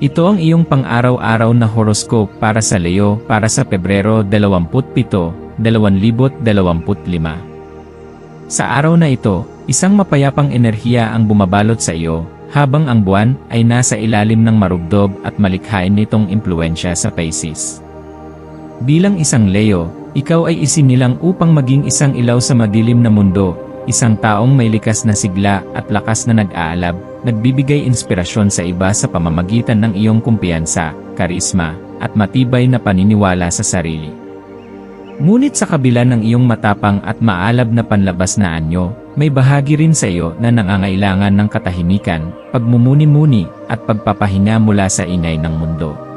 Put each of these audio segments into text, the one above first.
Ito ang iyong pang-araw-araw na horoscope para sa Leo para sa Pebrero 27, 2025. Sa araw na ito, isang mapayapang enerhiya ang bumabalot sa iyo, habang ang buwan ay nasa ilalim ng marugdob at malikhain nitong impluensya sa Pisces. Bilang isang Leo, ikaw ay isinilang upang maging isang ilaw sa madilim na mundo, isang taong may likas na sigla at lakas na nag-aalab, nagbibigay inspirasyon sa iba sa pamamagitan ng iyong kumpiyansa, karisma, at matibay na paniniwala sa sarili. Ngunit sa kabila ng iyong matapang at maalab na panlabas na anyo, may bahagi rin sa iyo na nangangailangan ng katahimikan, pagmumuni-muni, at pagpapahinga mula sa inay ng mundo.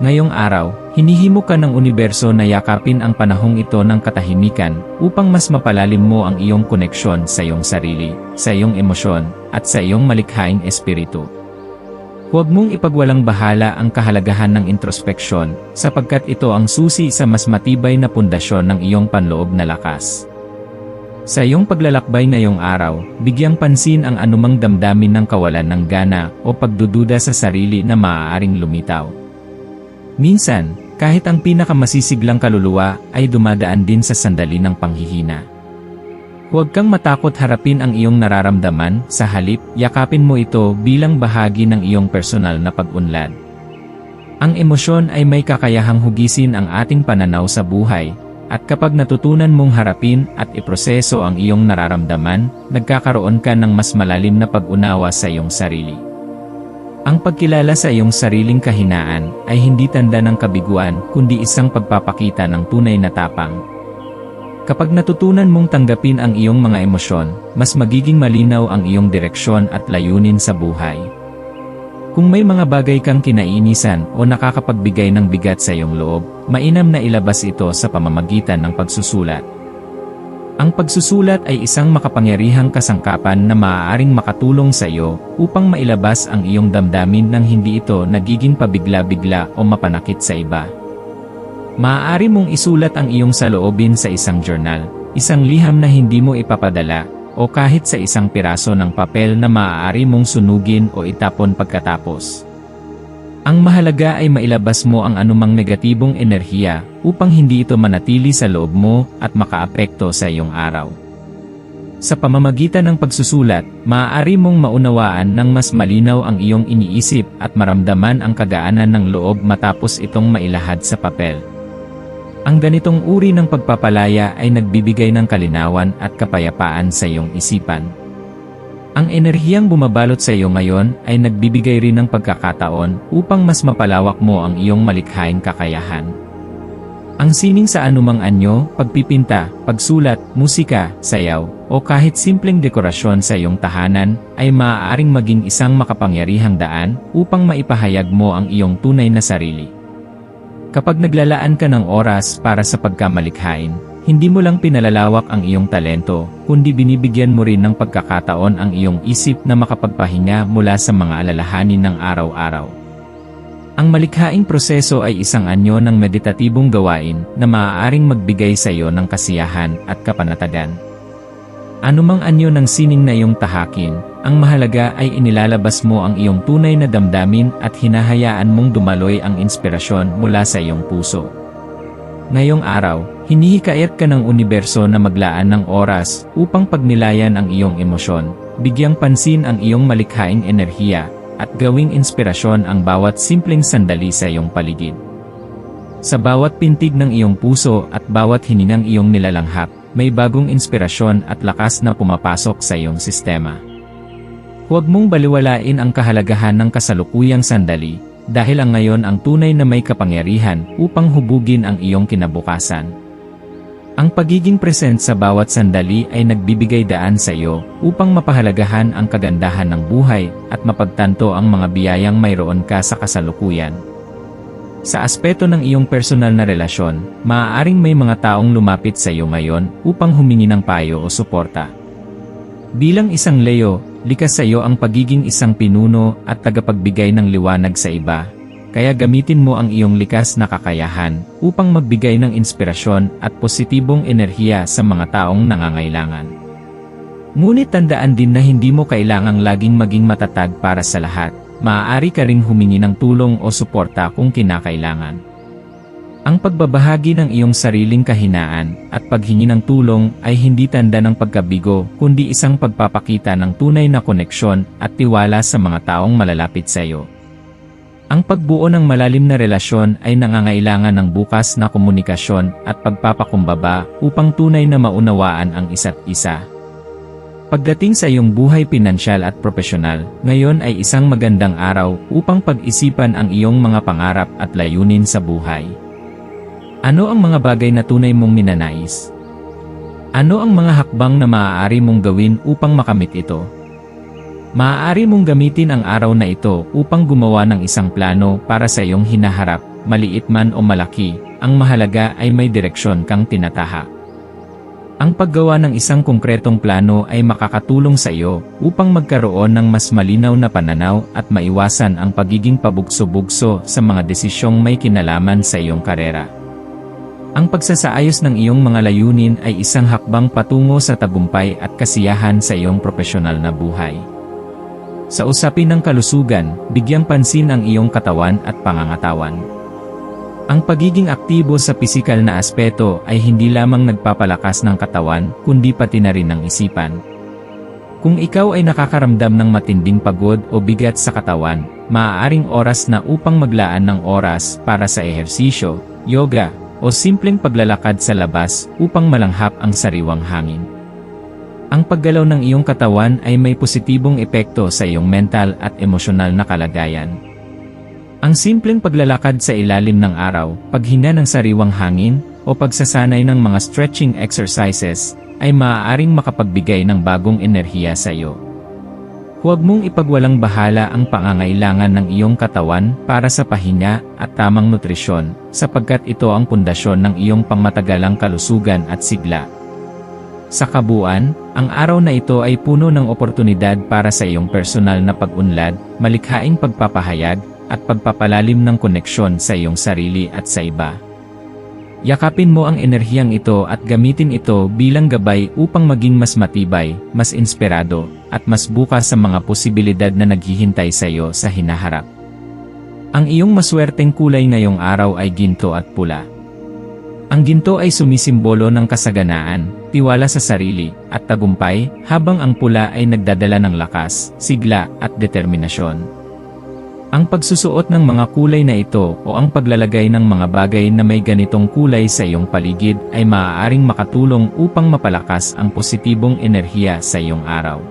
Ngayong araw, hinihimo ka ng universo na yakapin ang panahong ito ng katahimikan upang mas mapalalim mo ang iyong koneksyon sa iyong sarili, sa iyong emosyon, at sa iyong malikhaing espiritu. Huwag mong ipagwalang bahala ang kahalagahan ng introspeksyon sapagkat ito ang susi sa mas matibay na pundasyon ng iyong panloob na lakas. Sa iyong paglalakbay ngayong araw, bigyang pansin ang anumang damdamin ng kawalan ng gana o pagdududa sa sarili na maaaring lumitaw. Minsan, kahit ang pinakamasiglang kaluluwa ay dumadaan din sa sandali ng panghihina. Huwag kang matakot harapin ang iyong nararamdaman, sa halip, yakapin mo ito bilang bahagi ng iyong personal na pag-unlad. Ang emosyon ay may kakayahang hugisin ang ating pananaw sa buhay, at kapag natutunan mong harapin at iproseso ang iyong nararamdaman, nagkakaroon ka ng mas malalim na pag-unawa sa iyong sarili. Ang pagkilala sa iyong sariling kahinaan ay hindi tanda ng kabiguan kundi isang pagpapakita ng tunay na tapang. Kapag natutunan mong tanggapin ang iyong mga emosyon, mas magiging malinaw ang iyong direksyon at layunin sa buhay. Kung may mga bagay kang kinainisan o nakakapagbigay ng bigat sa iyong loob, mainam na ilabas ito sa pamamagitan ng pagsusulat. Ang pagsusulat ay isang makapangyarihang kasangkapan na maaaring makatulong sa iyo upang mailabas ang iyong damdamin nang hindi ito nagiging pabigla-bigla o mapanakit sa iba. Maaari mong isulat ang iyong saloobin sa isang journal, isang liham na hindi mo ipapadala, o kahit sa isang piraso ng papel na maaari mong sunugin o itapon pagkatapos. Ang mahalaga ay mailabas mo ang anumang negatibong enerhiya upang hindi ito manatili sa loob mo at makaapekto sa iyong araw. Sa pamamagitan ng pagsusulat, maaari mong maunawaan ng mas malinaw ang iyong iniisip at maramdaman ang kagaanan ng loob matapos itong mailahad sa papel. Ang ganitong uri ng pagpapalaya ay nagbibigay ng kalinawan at kapayapaan sa iyong isipan. Ang enerhiyang bumabalot sa iyo ngayon ay nagbibigay rin ng pagkakataon upang mas mapalawak mo ang iyong malikhaing kakayahan. Ang sining sa anumang anyo, pagpipinta, pagsulat, musika, sayaw, o kahit simpleng dekorasyon sa iyong tahanan ay maaaring maging isang makapangyarihang daan upang maipahayag mo ang iyong tunay na sarili. Kapag naglalaan ka ng oras para sa pagkamalikhain, hindi mo lang pinalalawak ang iyong talento, kundi binibigyan mo rin ng pagkakataon ang iyong isip na makapagpahinga mula sa mga alalahanin ng araw-araw. Ang malikhaing proseso ay isang anyo ng meditatibong gawain na maaaring magbigay sa iyo ng kasiyahan at kapanatagan. Anumang anyo ng sining na iyong tahakin, ang mahalaga ay inilalabas mo ang iyong tunay na damdamin at hinahayaan mong dumaloy ang inspirasyon mula sa iyong puso. Ngayong araw, hinihikayat ka ng universo na maglaan ng oras upang pagnilayan ang iyong emosyon, bigyang pansin ang iyong malikhaing enerhiya, at gawing inspirasyon ang bawat simpleng sandali sa iyong paligid. Sa bawat pintig ng iyong puso at bawat hiningang iyong nilalanghap, may bagong inspirasyon at lakas na pumapasok sa iyong sistema. Huwag mong baliwalain ang kahalagahan ng kasalukuyang sandali, dahil ang ngayon ang tunay na may kapangyarihan upang hubugin ang iyong kinabukasan. Ang pagiging present sa bawat sandali ay nagbibigay daan sa iyo upang mapahalagahan ang kagandahan ng buhay at mapagtanto ang mga biyayang mayroon ka sa kasalukuyan. Sa aspeto ng iyong personal na relasyon, maaaring may mga taong lumapit sa iyo ngayon upang humingi ng payo o suporta. Bilang isang Leo, likas sa iyo ang pagiging isang pinuno at tagapagbigay ng liwanag sa iba. Kaya gamitin mo ang iyong likas na kakayahan upang magbigay ng inspirasyon at positibong enerhiya sa mga taong nangangailangan. Ngunit tandaan din na hindi mo kailangang laging maging matatag para sa lahat. Maaari ka ring humingi ng tulong o suporta kung kinakailangan. Ang pagbabahagi ng iyong sariling kahinaan at paghingi ng tulong ay hindi tanda ng pagkabigo kundi isang pagpapakita ng tunay na koneksyon at tiwala sa mga taong malalapit sa iyo. Ang pagbuo ng malalim na relasyon ay nangangailangan ng bukas na komunikasyon at pagpapakumbaba upang tunay na maunawaan ang isa't isa. Pagdating sa iyong buhay pinansyal at profesional, ngayon ay isang magandang araw upang pag-isipan ang iyong mga pangarap at layunin sa buhay. Ano ang mga bagay na tunay mong minanais? Ano ang mga hakbang na maaari mong gawin upang makamit ito? Maaari mong gamitin ang araw na ito upang gumawa ng isang plano para sa iyong hinaharap, maliit man o malaki, ang mahalaga ay may direksyon kang tinataha. Ang paggawa ng isang konkretong plano ay makakatulong sa iyo upang magkaroon ng mas malinaw na pananaw at maiwasan ang pagiging pabugso-bugso sa mga desisyong may kinalaman sa iyong karera. Ang pagsasaayos ng iyong mga layunin ay isang hakbang patungo sa tagumpay at kasiyahan sa iyong profesional na buhay. Sa usapin ng kalusugan, bigyang pansin ang iyong katawan at pangangatawan. Ang pagiging aktibo sa pisikal na aspeto ay hindi lamang nagpapalakas ng katawan, kundi pati na rin ng isipan. Kung ikaw ay nakakaramdam ng matinding pagod o bigat sa katawan, maaaring oras na upang maglaan ng oras para sa ehersisyo, yoga, o simpleng paglalakad sa labas upang malanghap ang sariwang hangin. Ang paggalaw ng iyong katawan ay may positibong epekto sa iyong mental at emosyonal na kalagayan. Ang simpleng paglalakad sa ilalim ng araw, paghinga ng sariwang hangin, o pagsasanay ng mga stretching exercises, ay maaaring makapagbigay ng bagong enerhiya sa iyo. Huwag mong ipagwalang bahala ang pangangailangan ng iyong katawan para sa pahinga at tamang nutrisyon, sapagkat ito ang pundasyon ng iyong pangmatagalang kalusugan at sigla. Sa kabuuan, ang araw na ito ay puno ng oportunidad para sa iyong personal na pag-unlad, malikhaing pagpapahayag, at pagpapalalim ng koneksyon sa iyong sarili at sa iba. Yakapin mo ang enerhiyang ito at gamitin ito bilang gabay upang maging mas matibay, mas inspirado, at mas bukas sa mga posibilidad na naghihintay sa iyo sa hinaharap. Ang iyong maswerteng kulay ngayong araw ay ginto at pula. Ang ginto ay sumisimbolo ng kasaganaan, tiwala sa sarili, at tagumpay, habang ang pula ay nagdadala ng lakas, sigla, at determinasyon. Ang pagsusuot ng mga kulay na ito o ang paglalagay ng mga bagay na may ganitong kulay sa iyong paligid ay maaaring makatulong upang mapalakas ang positibong enerhiya sa iyong araw.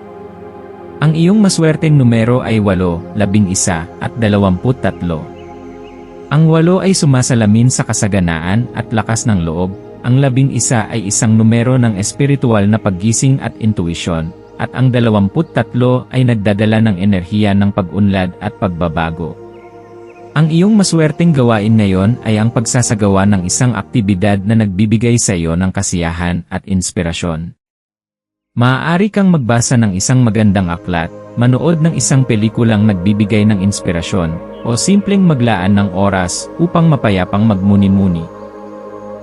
Ang iyong maswerteng numero ay 8, 11 at 23. Ang 8 ay sumasalamin sa kasaganaan at lakas ng loob, ang 11 ay isang numero ng espiritual na paggising at intuisyon, at ang 23 ay nagdadala ng enerhiya ng pag-unlad at pagbabago. Ang iyong maswerteng gawain ngayon ay ang pagsasagawa ng isang aktibidad na nagbibigay sa iyo ng kasiyahan at inspirasyon. Maaari kang magbasa ng isang magandang aklat, manood ng isang pelikulang nagbibigay ng inspirasyon, o simpleng maglaan ng oras upang mapayapang magmuni-muni.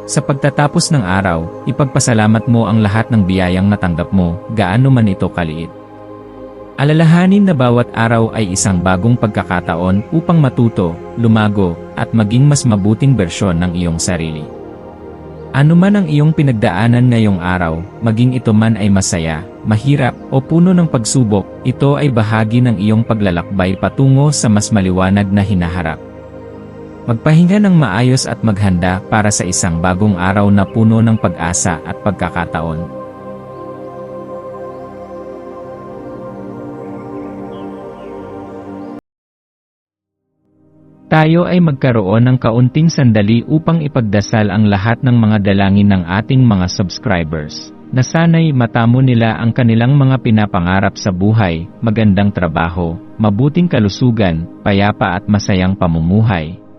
Sa pagtatapos ng araw, ipagpasalamat mo ang lahat ng biyayang natanggap mo, gaano man ito kaliit. Alalahanin na bawat araw ay isang bagong pagkakataon upang matuto, lumago, at maging mas mabuting bersyon ng iyong sarili. Ano man ang iyong pinagdaanan ngayong araw, maging ito man ay masaya, mahirap, o puno ng pagsubok, ito ay bahagi ng iyong paglalakbay patungo sa mas maliwanag na hinaharap. Magpahinga ng maayos at maghanda para sa isang bagong araw na puno ng pag-asa at pagkakataon. Tayo ay magkaroon ng kaunting sandali upang ipagdasal ang lahat ng mga dalangin ng ating mga subscribers, na sana'y matamo nila ang kanilang mga pinapangarap sa buhay, magandang trabaho, mabuting kalusugan, payapa at masayang pamumuhay,